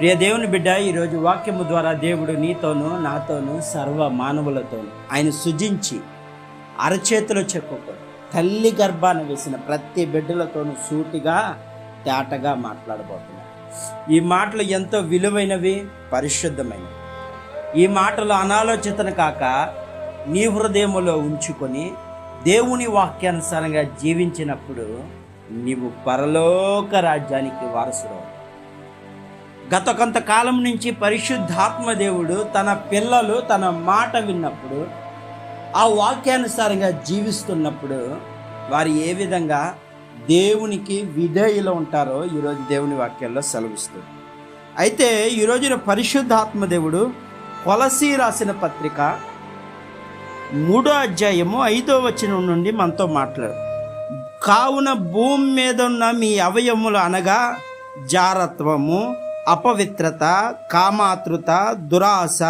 ప్రియ దేవుని బిడ్డ ఈరోజు వాక్యము ద్వారా దేవుడు నీతోనూ నాతోనూ సర్వ మానవులతోనూ ఆయన సుజించి అరచేతిలో చెప్పుకో తల్లి గర్భాన వేసిన ప్రతి బిడ్డలతోనూ సూటిగా తేటగా మాట్లాడబోతున్నాడు. ఈ మాటలు ఎంతో విలువైనవి పరిశుద్ధమైనవి. ఈ మాటలు అనాలోచితను కాక నీ హృదయములో ఉంచుకొని దేవుని వాక్యానుసారంగా జీవించినప్పుడు నీవు పరలోక రాజ్యానికి వారసుడు గత కొంతకాలం నుంచి పరిశుద్ధాత్మ దేవుడు తన పిల్లలు తన మాట విన్నప్పుడు ఆ వాక్యానుసారంగా జీవిస్తున్నప్పుడు వారు ఏ విధంగా దేవునికి విధేయులు ఉంటారో ఈరోజు దేవుని వాక్యాల్లో సెలవిస్తుంది. అయితే ఈరోజున పరిశుద్ధాత్మ దేవుడు కొలసి రాసిన పత్రిక మూడో అధ్యాయము ఐదో వచనం నుండి మనతో మాట్లాడు. కావున భూమి మీద ఉన్న మీ అవయములు అనగా జారత్వము అపవిత్రత కామాతృత దురాశ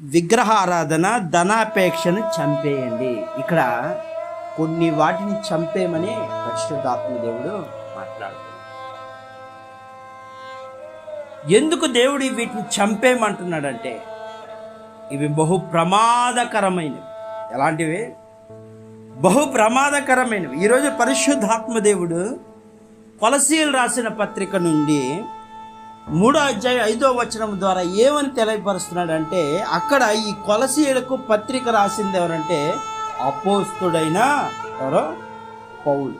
విగ్రహారాధన ధనాపేక్షను చంపేయండి. ఇక్కడ కొన్ని వాటిని చంపేయమని పరిశుద్ధాత్మ దేవుడు మాట్లాడుతున్నాడు. ఎందుకు దేవుడు వీటిని చంపేయమంటున్నాడంటే ఇవి బహు ప్రమాదకరమైనవి. ఎలాంటివి? బహు ప్రమాదకరమైనవి. ఈరోజు పరిశుద్ధాత్మ దేవుడు కొలసీలు రాసిన పత్రిక నుండి మూడో అధ్యాయం ఐదో వచనం ద్వారా ఏమని తెలియపరుస్తున్నాడంటే అక్కడ ఈ కొలసీలకు పత్రిక రాసింది ఎవరంటే అపోస్తుడైన ఎవరో? పౌలు.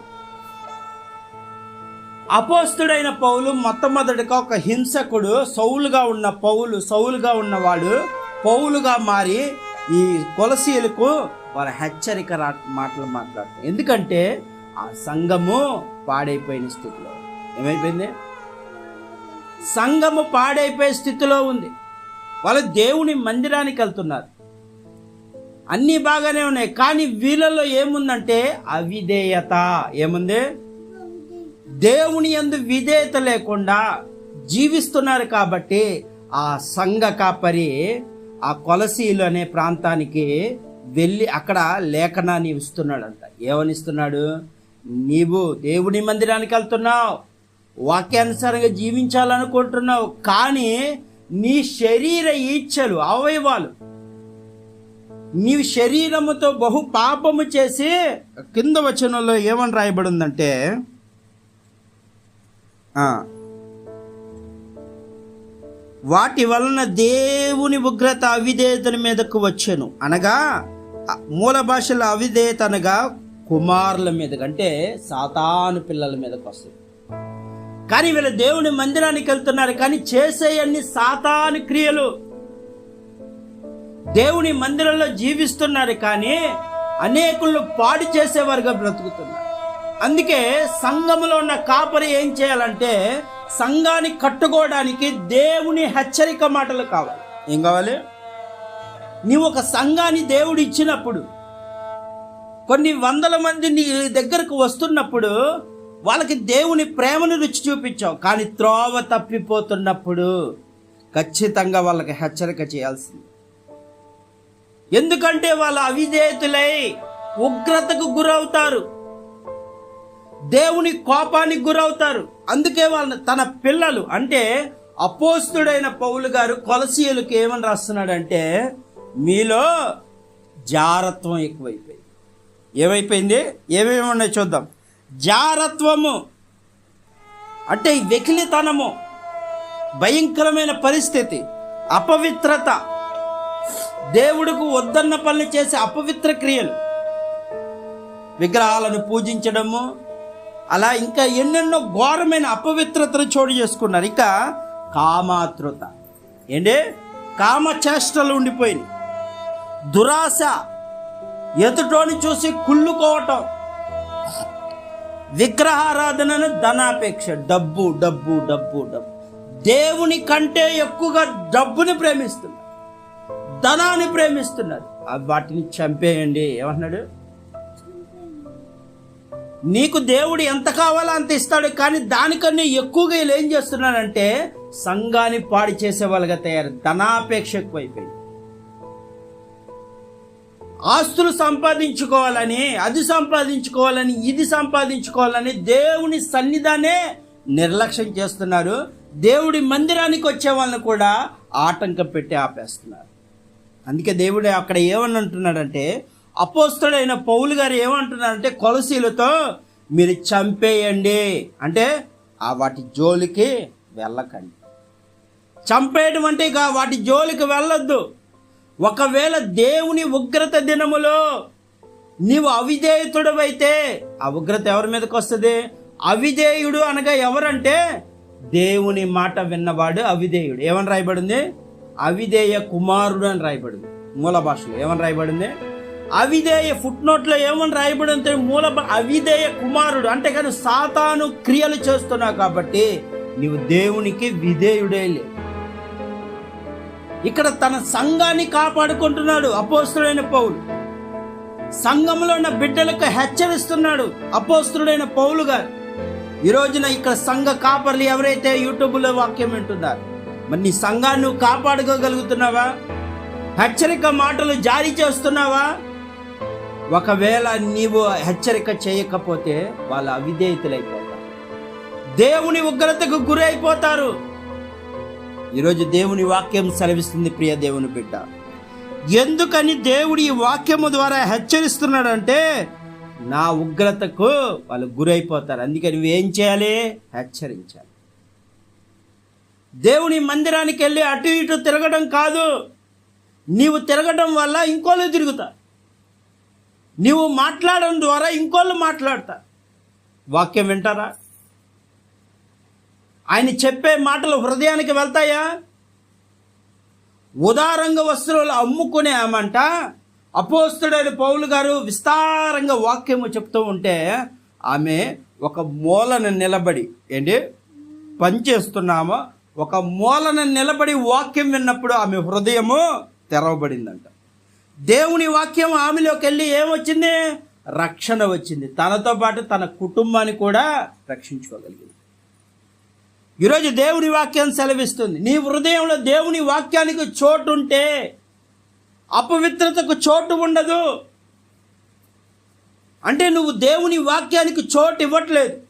అపోస్తుడైన పౌలు మొట్టమొదటిగా ఒక హింసకుడు సౌలుగా ఉన్న పౌలు సౌలుగా ఉన్నవాడు పౌలుగా మారి ఈ కొలసీలకు వాళ్ళ హెచ్చరిక రా మాటలు మాట్లాడుతారు ఎందుకంటే ఆ సంఘము పాడైపోయిన స్థితిలో. ఏమైపోయింది? సంఘము పాడైపోయే స్థితిలో ఉంది. వాళ్ళు దేవుని మందిరానికి వెళ్తున్నారు. అన్నీ బాగానే ఉన్నాయి. కానీ వీళ్ళలో ఏముందంటే అవిధేయత. ఏముంది? దేవుని యందు విధేయత లేకుండా జీవిస్తున్నారు కాబట్టి ఆ సంఘ కాపరి ఆ కొలసీలు అనే ప్రాంతానికి వెళ్ళి అక్కడ లేఖనాన్ని ఇస్తున్నాడంట. ఏమనిస్తున్నాడు నీవు దేవుని మందిరానికి వెళ్తున్నావు. వాక్యానుసారంగా జీవించాలనుకుంటున్నావు కానీ నీ శరీర ఈచ్ఛలు అవయవాలు నీ శరీరముతో బహు పాపము చేసి కింద వచనంలో ఏమని రాయబడిందంటే వాటి వలన దేవుని ఉగ్రత అవిధేయతల మీదకు వచ్చాను. అనగా మూల భాషల అవిధేయత అనగా కుమారుల మీదకి అంటే సాతాను పిల్లల మీదకి వస్తుంది. కానీ వీళ్ళు దేవుని మందిరానికి వెళ్తున్నారు కానీ చేసే అన్ని సాతాను క్రియలు. దేవుని మందిరంలో జీవిస్తున్నారు కానీ అనేకులను పాడు చేసేవారుగా బ్రతుకుతున్నారు. అందుకే సంఘములో ఉన్న కాపరి ఏం చేయాలంటే సంఘాన్ని కట్టుకోవడానికి దేవుని హెచ్చరిక మాటలు కావాలి. ఏం కావాలి? నీవు ఒక సంఘాన్ని దేవుడు ఇచ్చినప్పుడు కొన్ని వందల మంది నీ దగ్గరకు వస్తున్నప్పుడు వాళ్ళకి దేవుని ప్రేమను రుచి చూపించాం. కానీ త్రోవ తప్పిపోతున్నప్పుడు ఖచ్చితంగా వాళ్ళకి హెచ్చరిక చేయాల్సింది. ఎందుకంటే వాళ్ళ అవిధేయతులై ఉగ్రతకు గురవుతారు. దేవుని కోపానికి గురవుతారు. అందుకే వాళ్ళ తన పిల్లలు అంటే అపోస్తుడైన పౌలు గారు కొలసీయులకు ఏమని రాస్తున్నాడంటే మీలో జారత్వం ఎక్కువైపోయింది. ఏమైపోయింది? ఏమేమి ఉన్నాయి చూద్దాం. జారత్వము. అంటే వెకిలితనము భయంకరమైన పరిస్థితి అపవిత్రత. దేవుడికి వద్దన్న పనులు చేసే అపవిత్ర క్రియలు. విగ్రహాలను పూజించడము అలా ఇంకా ఎన్నెన్నో ఘోరమైన అపవిత్రతను చోటు చేసుకున్నారు. ఇక కామాతృత. ఏంటి? కామచేష్టలు ఉండిపోయినాయి. దురాశ. ఎదుటోని చూసి కుళ్ళుకోవటం. విగ్రహారాధనను ధనాపేక్ష. డబ్బు డబ్బు డబ్బు డబ్బు. దేవుని కంటే ఎక్కువగా డబ్బుని ప్రేమిస్తున్నారు. ధనాన్ని ప్రేమిస్తున్నారు. వాటిని చంపేయండి. ఏమంటున్నాడు? నీకు దేవుడు ఎంత కావాలో అంత ఇస్తాడు కానీ దానికన్నా ఎక్కువగా వీళ్ళు ఏం చేస్తున్నారంటే సంఘాన్ని పాడి చేసే వాళ్ళగా తయారు ధనాపేక్ష ఎక్కువైపోయింది ఆస్తులు సంపాదించుకోవాలని అది సంపాదించుకోవాలని ఇది సంపాదించుకోవాలని దేవుని సన్నిధానే నిర్లక్ష్యం చేస్తున్నారు దేవుడి మందిరానికి వచ్చే వాళ్ళని కూడా ఆటంకం పెట్టి ఆపేస్తున్నారు. అందుకే దేవుడు అక్కడ ఏమని అంటున్నాడంటే అపోస్తుడైన పౌలు గారు ఏమంటున్నారంటే కొలసీలతో మీరు చంపేయండి. అంటే ఆ వాటి జోలికి వెళ్ళకండి. చంపేయడం అంటే ఇక వాటి జోలికి వెళ్ళొద్దు. ఒకవేళ దేవుని ఉగ్రత దినములో నీవు అవిధేయతుడవైతే ఆ ఉగ్రత ఎవరి మీదకి వస్తుంది? అవిధేయుడు అనగా ఎవరంటే దేవుని మాట విన్నవాడు అవిధేయుడు. ఏమని రాయబడింది? అవిధేయ కుమారుడు అని రాయబడింది. మూల భాషలో ఏమని రాయబడింది? అవిధేయ ఫుట్ నోట్లో ఏమని రాయబడింది? మూల అవిధేయ కుమారుడు. అంటే కానీ సాతాను క్రియలు చేస్తున్నావు కాబట్టి నీవు దేవునికి విధేయుడే లేదు ఇక్కడ తన సంఘాన్ని కాపాడుకుంటున్నాడు అపోస్తుడైన పౌలు. సంఘంలో ఉన్న బిడ్డలకు హెచ్చరిస్తున్నాడు అపోస్తుడైన పౌలు గారు. ఈ రోజున ఇక్కడ సంఘ కాపర్లు ఎవరైతే యూట్యూబ్లో వాక్యం వింటున్నారు మరి నీ సంఘాన్ని నువ్వు కాపాడుకోగలుగుతున్నావా? హెచ్చరిక మాటలు జారీ చేస్తున్నావా? ఒకవేళ నీవు హెచ్చరిక చేయకపోతే వాళ్ళ అవిధేయతలైపోతారు. దేవుని ఉగ్రతకు గురైపోతారు. ఈరోజు దేవుని వాక్యం సెలవిస్తుంది ప్రియ దేవుని బిడ్డ. ఎందుకని దేవుడు ఈ వాక్యము ద్వారా హెచ్చరిస్తున్నాడంటే నా ఉగ్రతకు వాళ్ళు గురైపోతారు. అందుకని నువ్వేం చేయాలి? హెచ్చరించాలి. దేవుని మందిరానికి వెళ్ళి అటు ఇటు తిరగడం కాదు. నీవు తిరగడం వల్ల ఇంకోళ్ళు తిరుగుతారు. నీవు మాట్లాడడం ద్వారా ఇంకోళ్ళు మాట్లాడతారు. వాక్యం వింటారా? ఆయన చెప్పే మాటలు హృదయానికి వెళ్తాయా? ఉదారంగ వస్త్రాలు అమ్ముకునే ఆమంట అపోస్తుడైన పౌలు గారు విస్తారంగా వాక్యము చెప్తూ ఉంటే ఆమె ఒక మూలన నిలబడి ఏంటి? పనిచేస్తున్నామో ఒక మూలన నిలబడి వాక్యం విన్నప్పుడు ఆమె హృదయము తెరవబడిందంట. దేవుని వాక్యం ఆమెలోకి వెళ్ళి ఏమొచ్చింది? రక్షణ వచ్చింది. తనతో పాటు తన కుటుంబాన్ని కూడా రక్షించుకోగలిగింది. ఈరోజు దేవుని వాక్యం సెలవిస్తుంది. నీ హృదయంలో దేవుని వాక్యానికి చోటు ఉంటే అపవిత్రతకు చోటు ఉండదు. అంటే నువ్వు దేవుని వాక్యానికి చోటు ఇవ్వట్లేదు.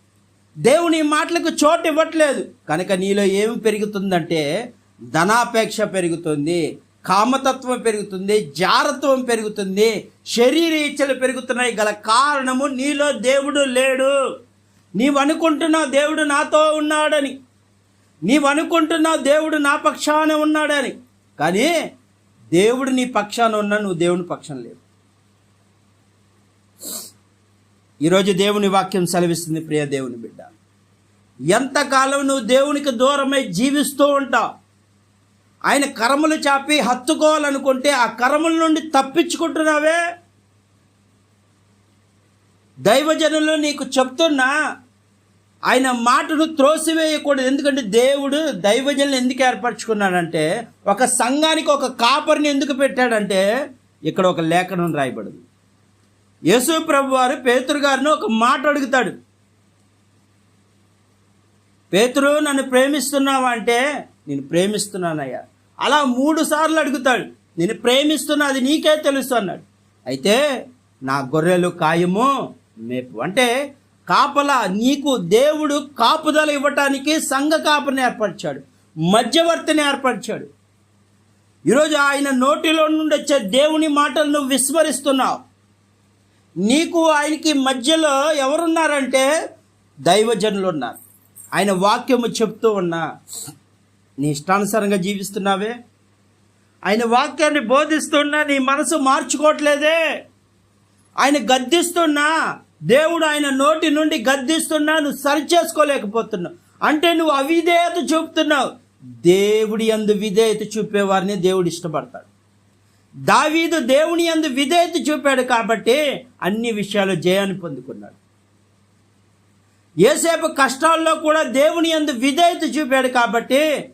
దేవుని మాటలకు చోటు ఇవ్వట్లేదు. కనుక నీలో ఏమి పెరుగుతుందంటే ధనాపేక్ష పెరుగుతుంది కామతత్వం పెరుగుతుంది జారత్వం పెరుగుతుంది శరీర ఇచ్చలు పెరుగుతున్నాయి గల కారణము నీలో దేవుడు లేడు. నీవు అనుకుంటున్నావు దేవుడు నాతో ఉన్నాడని. నీవు అనుకుంటున్నావు దేవుడు నా పక్షానే ఉన్నాడని కానీ దేవుడు నీ పక్షాన ఉన్నా నువ్వు దేవుని పక్షం లేవు. ఈరోజు దేవుని వాక్యం సెలవిస్తుంది ప్రియ దేవుని బిడ్డ. ఎంతకాలం నువ్వు దేవునికి దూరమై జీవిస్తూ ఉంటావు? ఆయన కరములు చాపి హత్తుకోవాలనుకుంటే ఆ కరముల నుండి తప్పించుకుంటున్నావే? దైవజనులు నీకు చెప్తున్నా ఆయన మాటను త్రోసివేయకూడదు. ఎందుకంటే దేవుడు దైవజనులు ఎందుకు ఏర్పరచుకున్నాడంటే ఒక సంఘానికి ఒక కాపరిని ఎందుకు పెట్టాడంటే ఇక్కడ ఒక లేఖనం రాయబడింది. యేసు ప్రభు వారు పేతురు గారిని ఒక మాట అడుగుతాడు. పేతురు నన్ను ప్రేమిస్తున్నావా అంటే నేను ప్రేమిస్తున్నానయ్యా. అలా మూడు సార్లు అడుగుతాడు. నేను ప్రేమిస్తున్నా అది నీకే తెలుసు అన్నాడు. అయితే నా గొర్రెలు కాయము మేపు. అంటే కాపలా నీకు దేవుడు కాపుదల ఇవ్వటానికి సంఘ కాపని ఏర్పరిచాడు మధ్యవర్తిని ఏర్పరిచాడు. ఈరోజు ఆయన నోటిలో నుండి వచ్చే దేవుని మాటలను విస్మరిస్తున్నావు. నీకు ఆయనకి మధ్యలో ఎవరున్నారంటే దైవజనులు ఉన్నారు. ఆయన వాక్యము చెప్తూ ఉన్నా నీ ఇష్టానుసారంగా జీవిస్తున్నావే? ఆయన వాక్యాన్ని బోధిస్తున్నా నీ మనసు మార్చుకోవట్లేదే? ఆయన గద్దిస్తున్నా దేవుడు ఆయన నోటి నుండి గద్దిస్తున్నా నువ్వు సరి చేసుకోలేకపోతున్నావు. అంటే నువ్వు అవిధేయత చూపుతున్నావు. దేవుడి అందు విధేయత చూపేవారిని దేవుడు ఇష్టపడతాడు. దావీదు దేవుని అందు విధేయత చూపాడు కాబట్టి అన్ని విషయాలు జయాన్ని పొందుకున్నాడు. ఏసేపు కష్టాల్లో కూడా దేవుని అందు విధేయత చూపాడు కాబట్టి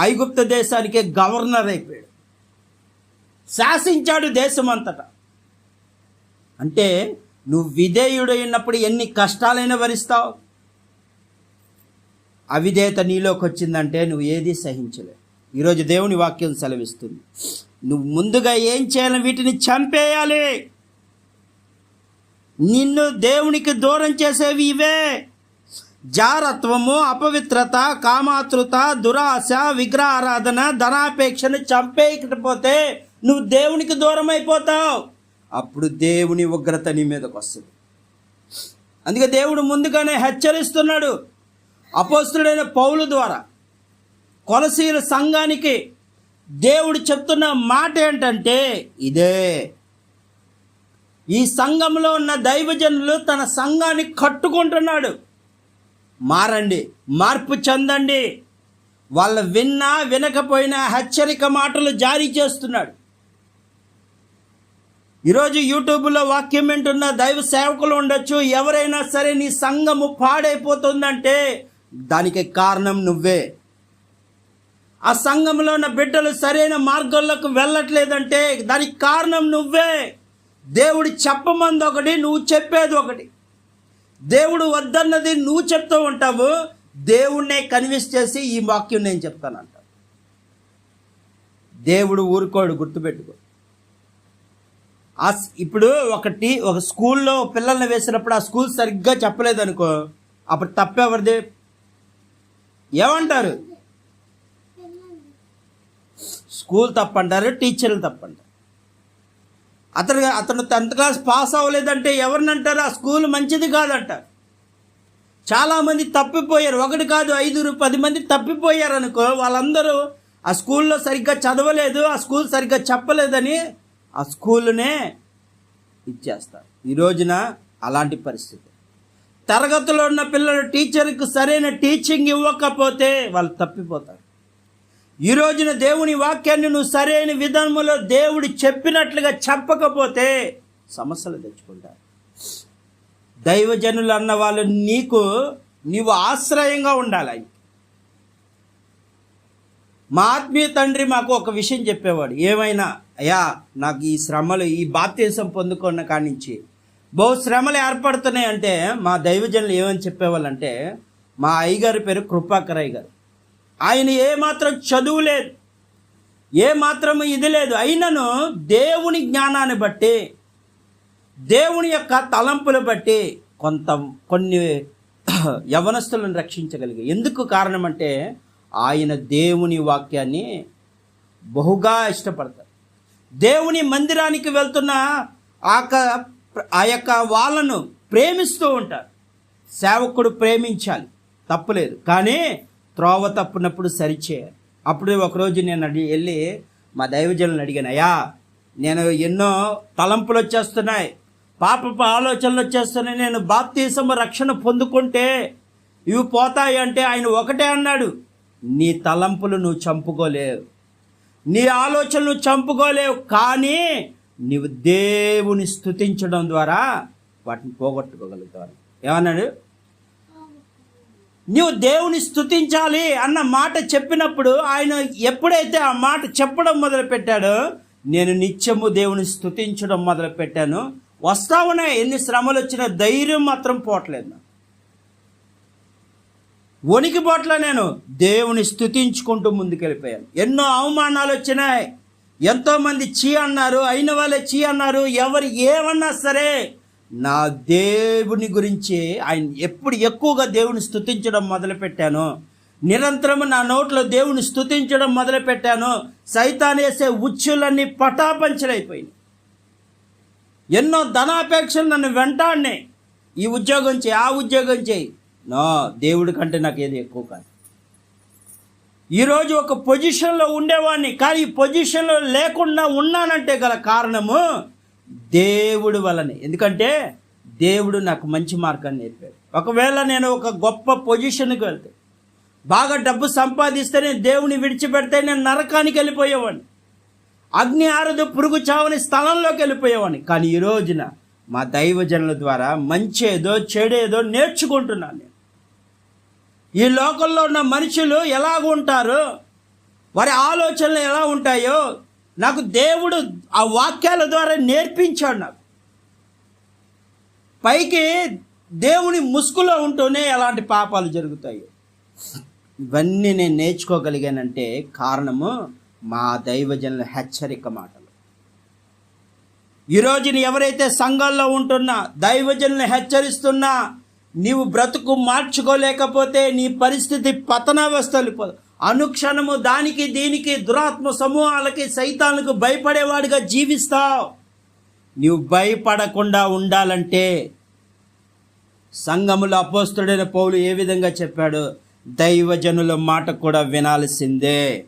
ఐగుప్త దేశానికి గవర్నర్ అయిపోయాడు. శాసించాడు దేశమంతటా. అంటే నువ్వు విధేయుడైనప్పుడు ఎన్ని కష్టాలైనా భరిస్తావు? అవిధేయత నీలోకి వచ్చిందంటే నువ్వు ఏది సహించలేవు. ఈరోజు దేవుని వాక్యం సెలవిస్తుంది. నువ్వు ముందుగా ఏం చేయాలి వీటిని చంపేయాలి. నిన్ను దేవునికి దూరం చేసేవి ఇవే. జారత్వము అపవిత్రత కామాతృత దురాశ విగ్రహారాధన ధనాపేక్షను చంపేయకపోతే నువ్వు దేవునికి దూరం అయిపోతావు అప్పుడు దేవుని ఉగ్రత నీ మీదకి వస్తుంది. అందుకే దేవుడు ముందుగానే హెచ్చరిస్తున్నాడు అపోస్తుడైన పౌలు ద్వారా. కొలసీల సంఘానికి దేవుడు చెప్తున్న మాట ఏంటంటే ఇదే. ఈ సంఘంలో ఉన్న దైవజనులు తన సంఘాన్ని కట్టుకుంటున్నాడు. మారండి మార్పు చెందండి. వాళ్ళు విన్నా వినకపోయినా హెచ్చరిక మాటలు జారీ చేస్తున్నాడు. ఈరోజు యూట్యూబ్లో వాక్యం వింటున్న దైవ సేవకులు ఉండొచ్చు. ఎవరైనా సరే నీ సంఘము పాడైపోతుందంటే దానికి కారణం నువ్వే. ఆ సంఘంలో ఉన్న బిడ్డలు సరైన మార్గంలోకి వెళ్ళట్లేదంటే దానికి కారణం నువ్వే. దేవుడు చెప్పమంది ఒకటి నువ్వు చెప్పేది ఒకటి. దేవుడు వద్దన్నది నువ్వు చెప్తూ ఉంటావు. దేవుణ్ణే కన్విన్స్ చేసి ఈ వాక్యం నేను చెప్తానంట దేవుడు ఊరుకోడు గుర్తుపెట్టుకో. ఆ ఇప్పుడు ఒకటి ఒక స్కూల్లో పిల్లల్ని వేసినప్పుడు ఆ స్కూల్ సరిగ్గా చెప్పలేదు అనుకో అప్పుడు తప్పెవరిది? ఏమంటారు? స్కూల్ తప్పంటారు టీచర్లు తప్పంటారు. అతను అతను టెన్త్ క్లాస్ పాస్ అవ్వలేదంటే ఎవరిని అంటారు ఆ స్కూల్ మంచిది కాదంటారు. చాలామంది తప్పిపోయారు. ఒకటి కాదు ఐదుగురు పది మంది తప్పిపోయారు అనుకో వాళ్ళందరూ ఆ స్కూల్లో సరిగ్గా చదవలేదు ఆ స్కూల్ సరిగ్గా చెప్పలేదని ఆ స్కూల్నే ఇచ్చేస్తారు. ఈ రోజున అలాంటి పరిస్థితి. తరగతిలో ఉన్న పిల్లలు టీచర్కి సరైన టీచింగ్ ఇవ్వకపోతే వాళ్ళు తప్పిపోతారు. ఈ రోజున దేవుని వాక్యాన్ని నువ్వు సరైన విధానంలో దేవుడు చెప్పినట్లుగా చెప్పకపోతే సమస్యలు తెచ్చుకుంటారు. దైవజనులు అన్న వాళ్ళు నీకు నీవు ఆశ్రయంగా ఉండాలి ఆయన మా ఆత్మీయ తండ్రి మాకు ఒక విషయం చెప్పేవాడు. ఏమైనా అయ్యా నాకు ఈ శ్రమలు ఈ బాప్తీసం పొందుకున్న కాడి నుంచి బహు శ్రమలు ఏర్పడుతున్నాయి అంటే మా దైవజనులు ఏమని చెప్పేవాళ్ళంటే మా అయ్యగారి పేరు కృపాకరయ్య గారు. ఆయన ఏమాత్రం చదువు లేదు ఏ మాత్రం ఇది లేదు. అయినను దేవుని జ్ఞానాన్ని బట్టి దేవుని యొక్క తలంపులు బట్టి కొంత కొన్ని యవనస్తులను రక్షించగలిగి. ఎందుకు కారణం అంటే ఆయన దేవుని వాక్యాన్ని బహుగా ఇష్టపడతారు. దేవుని మందిరానికి వెళ్తున్న ఆ ఆ యొక్క వాళ్ళను ప్రేమిస్తూ ఉంటారు. సేవకుడు ప్రేమించాలి. తప్పులేదు కానీ త్రోవ తప్పునప్పుడు సరిచేయాలి. అప్పుడు ఒకరోజు నేను అడిగి వెళ్ళి మా దైవజనులను అడిగాను అయ్యా నేను ఎన్నో తలంపులు వచ్చేస్తున్నాయి. పాపపు ఆలోచనలు వచ్చేస్తున్నాయి. నేను బాప్తీసము రక్షణ పొందుకుంటే ఇవి పోతాయి అంటే ఆయన ఒకటే అన్నాడు. నీ తలంపులు నువ్వు చంపుకోలేవు. నీ ఆలోచనలు చంపుకోలేవు కానీ నీవు దేవుని స్థుతించడం ద్వారా వాటిని పోగొట్టుకోగలుగుతావు. ఏమన్నాడు? నీవు దేవుని స్థుతించాలి అన్న మాట చెప్పినప్పుడు ఆయన ఎప్పుడైతే ఆ మాట చెప్పడం మొదలుపెట్టాడో నేను నిత్యము దేవుని స్థుతించడం మొదలు పెట్టాను వస్తా ఉన్నాయి ఎన్ని శ్రమలు వచ్చినా ధైర్యం మాత్రం పోవట్లేదు. నాకు. వణికి పోట్ల నేను దేవుని స్థుతించుకుంటూ ముందుకెళ్ళిపోయాను. ఎన్నో అవమానాలు వచ్చినాయి. ఎంతోమంది చీ అన్నారు అయిన వాళ్ళే చీ అన్నారు ఎవరు ఏమన్నా సరే నా దేవుని గురించి ఆయన ఎప్పుడు ఎక్కువగా దేవుని స్థుతించడం మొదలుపెట్టాను. నిరంతరము నా నోట్లో దేవుని స్థుతించడం మొదలుపెట్టాను. సైతాన్ వేసే ఉచ్చులన్నీ పటాపంచలైపోయినాయి. ఎన్నో ధనాపేక్షలు నన్ను వెంటాడినాయి. ఈ ఉద్యోగం చేయి ఆ ఉద్యోగం చేయి. నా దేవుడి కంటే నాకు ఏది ఎక్కువ కాదు. ఈరోజు ఒక పొజిషన్లో ఉండేవాడిని కానీ ఈ పొజిషన్లో లేకుండా ఉన్నానంటే గల కారణము దేవుడి వలనే ఎందుకంటే దేవుడు నాకు మంచి మార్గాన్ని నేర్పాడు. ఒకవేళ నేను ఒక గొప్ప పొజిషన్కి వెళ్తే బాగా డబ్బు సంపాదిస్తే నేను దేవుని విడిచిపెడితే నేను నరకానికి వెళ్ళిపోయేవాడిని అగ్ని ఆరదు పురుగు చావని స్థలంలోకి వెళ్ళిపోయేవాడిని కానీ ఈ రోజున మా దైవజనుల ద్వారా మంచి ఏదో చెడేదో నేర్చుకుంటున్నాను నేను. ఈ లోకంలో ఉన్న మనుషులు ఎలాగ ఉంటారు? వారి ఆలోచనలు ఎలా ఉంటాయో నాకు దేవుడు ఆ వాక్యాల ద్వారా నేర్పించాడు నాకు. పైకి దేవుని ముసుగులో ఉంటూనే ఎలాంటి పాపాలు జరుగుతాయి? ఇవన్నీ నేను నేర్చుకోగలిగానంటే కారణము మా దైవజనుల హెచ్చరిక మాటలు. ఈ రోజున ఎవరైతే సంఘాల్లో ఉంటున్నా దైవజనులు హెచ్చరిస్తున్నా నీవు బ్రతుకు మార్చుకోలేకపోతే నీ పరిస్థితి పతనావస్థలు అనుక్షణము దానికి దీనికి దురాత్మ సమూహాలకి సైతానికి భయపడేవాడిగా జీవిస్తావు. నీవు భయపడకుండా ఉండాలంటే సంఘములో అపోస్తుడైన పౌలు ఏ విధంగా చెప్పాడు? దైవజనుల మాట కూడా వినాల్సిందే.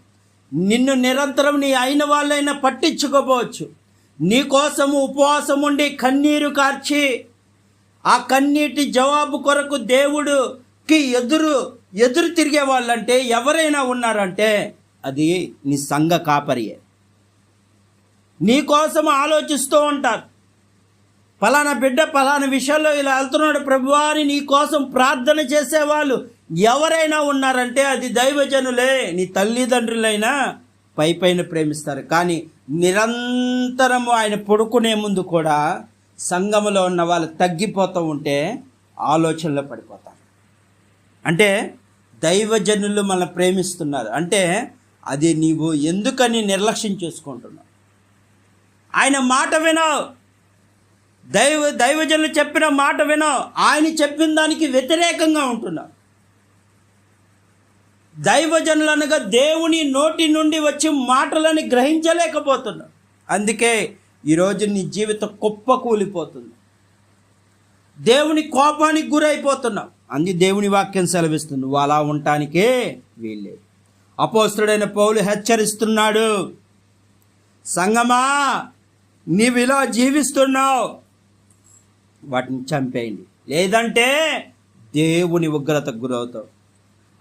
నిన్ను నిరంతరం నీ అయిన వాళ్ళైనా పట్టించుకోపోవచ్చు నీ కోసము ఉపవాసం ఉండి కన్నీరు కార్చి ఆ కన్నీటి జవాబు కొరకు దేవుడుకి ఎదురు ఎదురు తిరిగే వాళ్ళంటే ఎవరైనా ఉన్నారంటే అది నీ సంఘ కాపరియే. నీ కోసం ఆలోచిస్తూ ఉంటారు. ఫలానా బిడ్డ ఫలానా విషయంలో ఇలా వెళ్తున్నాడు ప్రభువాని నీ కోసం ప్రార్థన చేసేవాళ్ళు ఎవరైనా ఉన్నారంటే అది దైవజనులే నీ తల్లిదండ్రులైనా పై పైన ప్రేమిస్తారు. కానీ నిరంతరము ఆయన పడుకునే ముందు కూడా సంఘములో ఉన్న వాళ్ళు తగ్గిపోతూ ఉంటే ఆలోచనలో పడిపోతారు. అంటే దైవజనులు మనల్ని ప్రేమిస్తున్నారు. అంటే అది నీవు ఎందుకని నిర్లక్ష్యం చేసుకుంటున్నావు? ఆయన మాట వినో దైవ దైవజనులు చెప్పిన మాట వినో ఆయన చెప్పిన దానికి వ్యతిరేకంగా ఉంటున్నావు. దైవజనులు అనగా దేవుని నోటి నుండి వచ్చి మాటలని గ్రహించలేకపోతున్నావు. అందుకే ఈరోజు నీ జీవితం కుప్ప కూలిపోతుంది. దేవుని కోపానికి గురైపోతున్నావు. అంది దేవుని వాక్యం సెలవిస్తుంది. నువ్వు అలా ఉండటానికే వీళ్ళే అపోస్తుడైన పౌలు హెచ్చరిస్తున్నాడు. సంగమా నీవు ఇలా జీవిస్తున్నావు. వాటిని చంపేయండి. లేదంటే దేవుని ఉగ్రతకు గురవుతావు.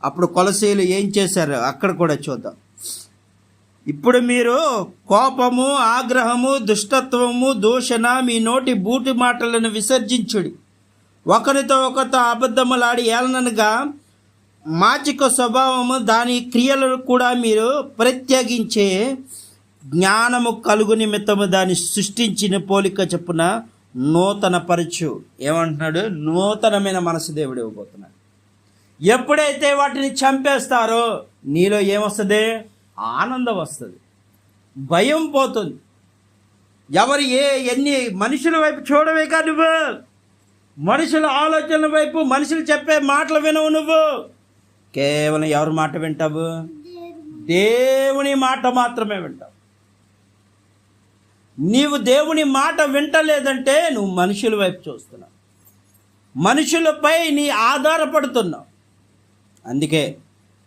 అప్పుడు కొలసీలు ఏం చేశారు? అక్కడ కూడా చూద్దాం. ఇప్పుడు మీరు కోపము ఆగ్రహము దుష్టత్వము దూషణ మీ నోటి బూటి మాటలను విసర్జించుడి. ఒకరితో ఒకరితో అబద్ధములాడి ఏలనగా మాచిక స్వభావము దాని క్రియలను కూడా మీరు ప్రత్యేకించే జ్ఞానము కలుగు నిమిత్తము దాన్ని సృష్టించిన పోలిక చెప్పున నూతన పరచు ఏమంటున్నాడు? నూతనమైన మనసు దేవుడు ఇవ్వబోతున్నాడు. ఎప్పుడైతే వాటిని చంపేస్తారో నీలో ఏమొస్తుంది? ఆనందం వస్తుంది. భయం పోతుంది. ఎవరు ఏ ఎన్ని మనుషుల వైపు చూడవే కాదు నువ్వు? మనుషుల ఆలోచనల వైపు మనుషులు చెప్పే మాటలు వినవు నువ్వు. కేవలం ఎవరి మాట వింటావు? దేవుని మాట మాత్రమే వింటావు. నీవు దేవుని మాట వింటలేదంటే నువ్వు మనుషుల వైపు చూస్తున్నావు. మనుషులపై నీ ఆధారపడుతున్నావు. అందుకే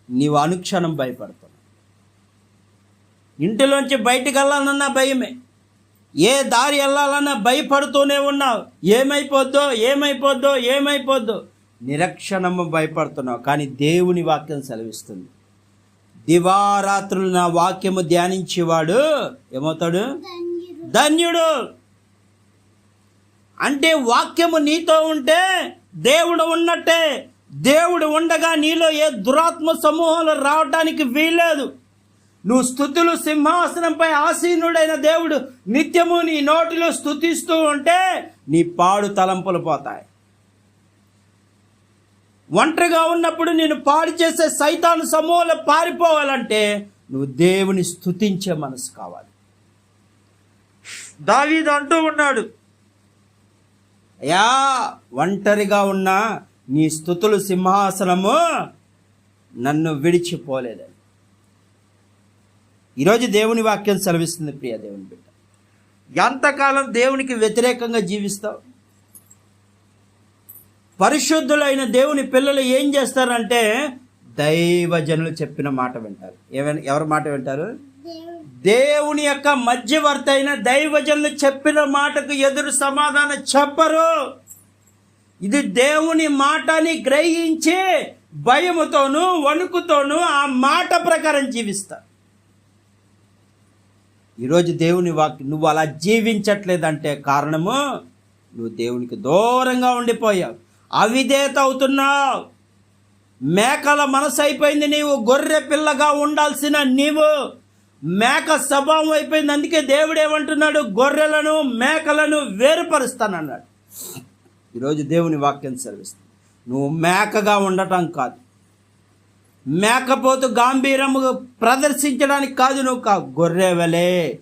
నీవు అనుక్షణం భయపడుతున్నావు ఇంటిలోంచి బయటికి వెళ్ళాలన్నా భయమే. ఏ దారి వెళ్ళాలన్నా భయపడుతూనే ఉన్నావు. ఏమైపోద్దో ఏమైపోద్దో ఏమైపోద్దో. నిరక్షణము భయపడుతున్నావు కానీ దేవుని వాక్యం సెలవిస్తుంది. దివారాత్రులు నా వాక్యము ధ్యానించేవాడు ఏమవుతాడు? ధన్యుడు. అంటే వాక్యము నీతో ఉంటే దేవుడు ఉన్నట్టే. దేవుడు ఉండగా నీలో ఏ దురాత్మ సమూహాలు రావడానికి వీల్లేదు. నువ్వు స్థుతులు సింహాసనంపై ఆసీనుడైన దేవుడు నిత్యము నీ నోటిలో స్థుతిస్తూ ఉంటే నీ పాడు తలంపులు పోతాయి. ఒంటరిగా ఉన్నప్పుడు నేను పాడు చేసే సైతాను సమూహాలు పారిపోవాలంటే నువ్వు దేవుని స్థుతించే మనసు కావాలి. దావీదు అంటూ ఉన్నాడు. అయ్యా ఒంటరిగా ఉన్న నీ స్థుతులు సింహాసనము నన్ను విడిచిపోలేదని ఈరోజు దేవుని వాక్యం సెలవిస్తుంది ప్రియ దేవుని బిడ్డ. ఎంతకాలం దేవునికి వ్యతిరేకంగా జీవిస్తావు? పరిశుద్ధులైన దేవుని పిల్లలు ఏం చేస్తారంటే దైవజనులు చెప్పిన మాట వింటారు. ఏమైనా ఎవరి మాట వింటారు? దేవుని యొక్క మధ్యవర్తి అయిన దైవజనులు చెప్పిన మాటకు ఎదురు సమాధానం చెప్పరు. ఇది దేవుని మాటని గ్రహించి భయముతోనూ వణుకుతోనూ ఆ మాట ప్రకారం జీవిస్తారు. ఈరోజు దేవుని వాక్ నువ్వు అలా జీవించట్లేదంటే కారణము నువ్వు దేవునికి దూరంగా ఉండిపోయావు. అవిధేత అవుతున్నావు. మేకల మనసు అయిపోయింది నీవు. గొర్రె పిల్లగా ఉండాల్సిన నీవు. మేక స్వభావం అయిపోయింది. అందుకే దేవుడు ఏమంటున్నాడు? గొర్రెలను మేకలను వేరుపరుస్తానన్నాడు. ఈరోజు దేవుని వాక్యం సెలవిస్తుంది. నువ్వు మేకగా ఉండటం కాదు. మేకపోతు గాంభీరము ప్రదర్శించడానికి కాదు నువ్వు కా గొర్రె వలే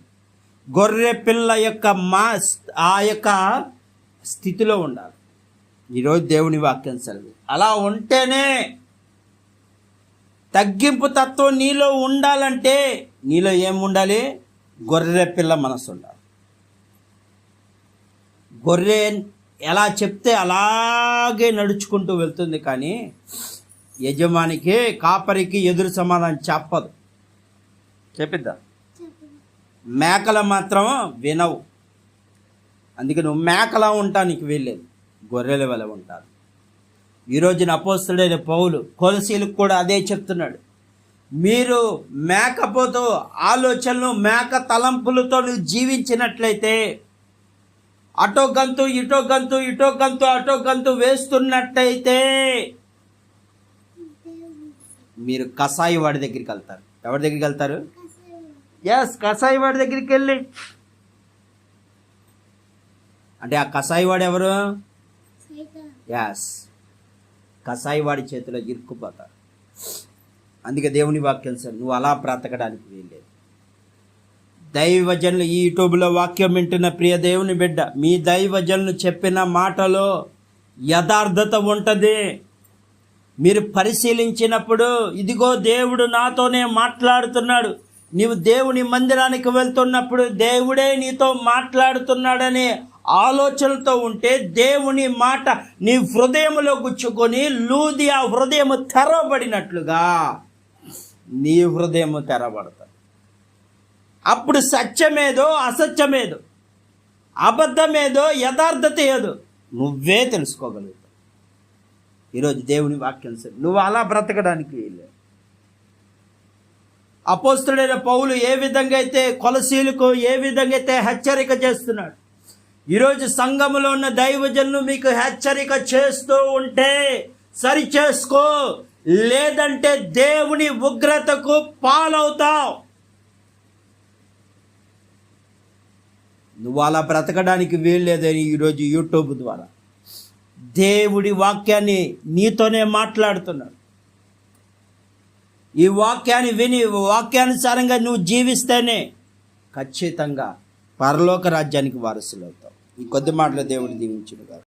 గొర్రె పిల్ల యొక్క మా ఆ యొక్క స్థితిలో ఉండాలి. ఈరోజు దేవుని వాక్యం సెలవు అలా ఉంటేనే తగ్గింపు తత్వం నీలో ఉండాలంటే నీలో ఏం ఉండాలి? గొర్రె పిల్ల మనసు ఉండాలి. గొర్రె ఎలా చెప్తే అలాగే నడుచుకుంటూ వెళ్తుంది కానీ యజమానికి కాపరికి ఎదురు సమాధానం చెప్పదు. చెప్పిద్దా? మేకలు మాత్రం వినవు. అందుకే నువ్వు మేకలా ఉంటా నీకు వీల్లేదు గొర్రెల వల్ల ఉంటాను ఈరోజున అపోస్తుడైన పౌలు కొలసీలకు కూడా అదే చెప్తున్నాడు. మీరు మేకపోతూ ఆలోచనలు మేక తలంపులతో నువ్వు జీవించినట్లయితే అటో గంతు ఇటో గంతు ఇటో గంతు అటో గంతు వేస్తున్నట్టయితే మీరు కసాయి వాడి దగ్గరికి వెళ్తారు. ఎవరి దగ్గరికి వెళ్తారు? ఎస్ కసాయి వాడి దగ్గరికి వెళ్ళి. అంటే ఆ కసాయి వాడు ఎవరు? యాస్ కసాయి వాడి చేతిలో ఇరుక్కుపోతారు. అందుకే దేవుని వాక్యం సార్ నువ్వు అలా బ్రతకడానికి వీల్లేదు. దైవజనులు ఈ యూట్యూబ్లో వాక్యం వింటున్న ప్రియ దేవుని బిడ్డ మీ దైవజనులు చెప్పిన మాటలో యథార్థత ఉంటుంది. మీరు పరిశీలించినప్పుడు ఇదిగో దేవుడు నాతోనే మాట్లాడుతున్నాడు. నీవు దేవుని మందిరానికి వెళ్తున్నప్పుడు దేవుడే నీతో మాట్లాడుతున్నాడనే ఆలోచనతో ఉంటే దేవుని మాట నీ హృదయంలో గుచ్చుకొని లూది ఆ హృదయం తెరవబడినట్లుగా నీ హృదయం తెరబడతాడు అప్పుడు సత్యమేదో అసత్యమేదో అబద్ధమేదో యథార్థత ఏదో నువ్వే తెలుసుకోగలుగు ఈరోజు దేవుని వాక్యం సరే నువ్వు అలా బ్రతకడానికి వీలే అపోస్తుడైన పౌలు ఏ విధంగా అయితే కొలసీలకు ఏ విధంగా అయితే హెచ్చరిక చేస్తున్నాడు ఈరోజు సంఘములో ఉన్న దైవజనులు మీకు హెచ్చరిక చేస్తూ ఉంటే సరి చేసుకో లేదంటే దేవుని ఉగ్రతకు పాలవుతావు. నువ్వు అలా బ్రతకడానికి వీల్లేదని ఈరోజు యూట్యూబ్ ద్వారా దేవుడి వాక్యాన్ని నీతోనే మాట్లాడుతున్నాడు. ఈ వాక్యాన్ని విని వాక్యానుసారంగా నువ్వు జీవిస్తేనే ఖచ్చితంగా పరలోక రాజ్యానికి వారసులు అవుతావు ఈ కొద్ది మాటలు దేవుడు దీవించుడు గారు